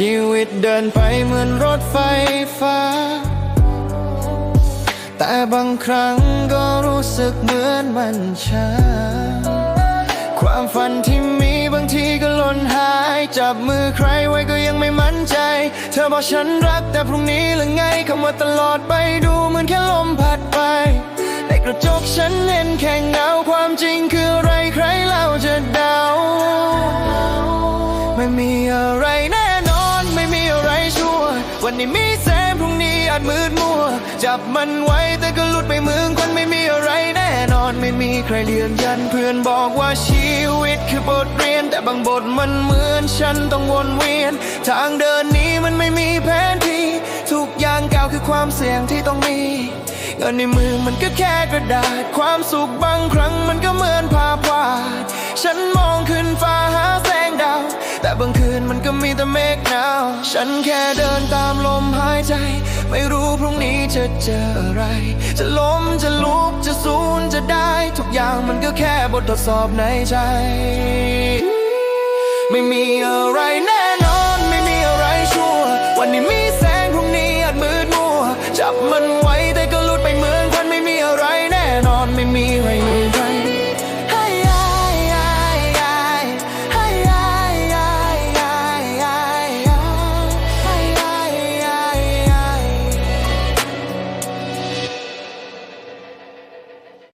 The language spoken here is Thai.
ชีวิตเดินไปเหมือนรถไฟฟ้า แต่บางครั้งก็รู้สึกเหมือนมันช้า ความฝันที่มีบางทีก็ล่นหาย จับมือใครไว้ก็ยังไม่มั่นใจ เธอบอกฉันรักแต่พรุ่งนี้หรือไงคำว่าตลอดไปดูเหมือนแค่ลมพัดไป ในกระจกฉันเห็นแค่เงาความจริงคืออะไรใครเล่าจะเดาไม่มีอะไร วันนี้มีแสงพรุ่งนี้อาจมืดมัว จับมันไว้แต่ก็หลุดไปมึงคนไม่มีอะไรแน่นอนไม่มีใครเรียนยันเพื่อนบอกว่าชีวิตคือบทเรียน แต่บางบทมันเหมือนฉันต้องวนเวียน ทางเดินนี้มันไม่มีแผนที่ ทุกอย่างก้าวคือความเสี่ยงที่ต้องมีเงินในมือมันก็แค่กระดาษ ความสุขบางครั้งมันก็เหมือนภาพวาดฉันมองขึ้นฟ้าหาแสงดาว แต่บางคืน เมฆหนาว ฉันแค่เดินตามลมหายใจ ไม่รู้พรุ่งนี้จะเจออะไร จะล้มจะลุกจะสูญจะได้ ทุกอย่างมันก็แค่บททดสอบในใจ ไม่มีอะไรแน่นอน ไม่มีอะไรชัวร์วันนี้มีแสงพรุ่งนี้อาจมืดมัว จับมัน